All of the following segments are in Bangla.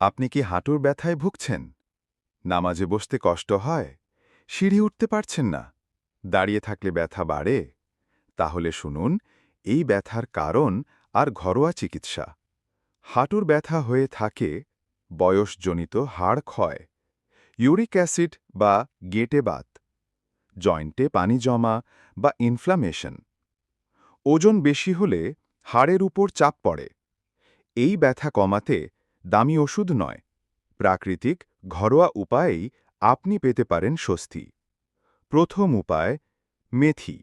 আপনি কি হাঁটুর ব্যথায় ভুগছেন? নামাজে বসতে কষ্ট হয়? সিঁড়ি উঠতে পারছেন না? দাঁড়িয়ে থাকলে ব্যথা বাড়ে? তাহলে শুনুন, এই ব্যথার কারণ আর ঘরোয়া চিকিৎসা। হাঁটুর ব্যথা হয়ে থাকে বয়সজনিত হাড় ক্ষয়, ইউরিক অ্যাসিড বা গেটে বাত, জয়েন্টে পানি জমা বা ইনফ্লামেশন। ওজন বেশি হলে হাড়ের উপর চাপ পড়ে। এই ব্যথা কমাতে দামি ওষুধ নয়। প্রাকৃতিক, ঘরোয়া উপায়েই আপনি পেতে পারেন স্বস্তি। প্রথম উপায়, মেথি।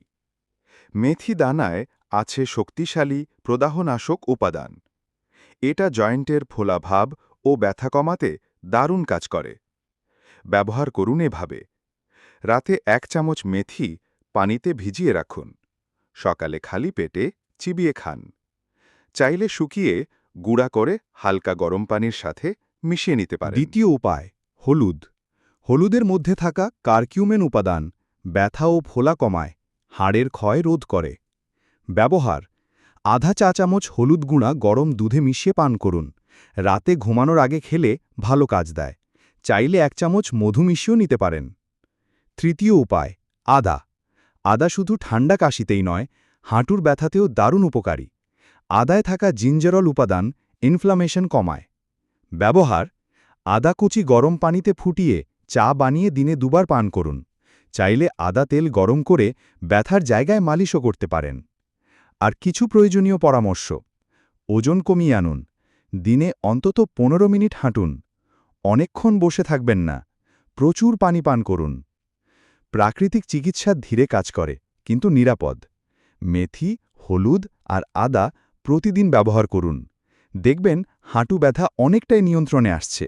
মেথি দানায় আছে শক্তিশালী প্রদাহনাশক উপাদান। এটা জয়েন্টের ফোলাভাব ও ব্যথা কমাতে দারুণ কাজ করে। ব্যবহার করুন এভাবে। রাতে এক চামচ মেথি পানিতে ভিজিয়ে রাখুন। সকালে খালি পেটে চিবিয়ে খান। চাইলে শুকিয়ে গুঁড়া করে হালকা গরম পানির সাথে মিশিয়ে নিতে পারেন। দ্বিতীয় উপায়, হলুদ। হলুদের মধ্যে থাকা কার্কিউমেন উপাদান ব্যথা ও ফোলা কমায়, হাড়ের ক্ষয় রোধ করে। ব্যবহার, আধা চা চামচ হলুদ গুঁড়া গরম দুধে মিশিয়ে পান করুন। রাতে ঘুমানোর আগে খেলে ভালো কাজ দেয়। চাইলে এক চামচ মধু মিশিয়েও নিতে পারেন। তৃতীয় উপায়, আদা। আদা শুধু ঠান্ডা কাশিতেই নয়, হাঁটুর ব্যথাতেও দারুণ উপকারী। আদায় থাকা জিঞ্জারল উপাদান ইনফ্লামেশন কমায়। ব্যবহার, আদা কুচি গরম পানিতে ফুটিয়ে চা বানিয়ে দিনে দুবার পান করুন। চাইলে আদা তেল গরম করে ব্যথার জায়গায় মালিশও করতে পারেন। আর কিছু প্রয়োজনীয় পরামর্শ। ওজন কমিয়ে আনুন। দিনে অন্তত পনেরো মিনিট হাঁটুন। অনেকক্ষণ বসে থাকবেন না। প্রচুর পানি পান করুন। প্রাকৃতিক চিকিৎসা ধীরে কাজ করে, কিন্তু নিরাপদ। মেথি, হলুদ আর আদা প্রতিদিন ব্যবহার করুন। দেখবেন হাঁটু ব্যথা অনেকটাই নিয়ন্ত্রণে আসছে।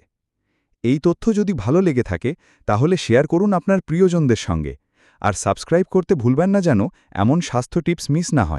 এই তথ্য যদি ভালো লেগে থাকে, তাহলে শেয়ার করুন আপনার প্রিয়জনদের সঙ্গে। আর সাবস্ক্রাইব করতে ভুলবেন না যেন, এমন স্বাস্থ্য টিপস মিস না হয়।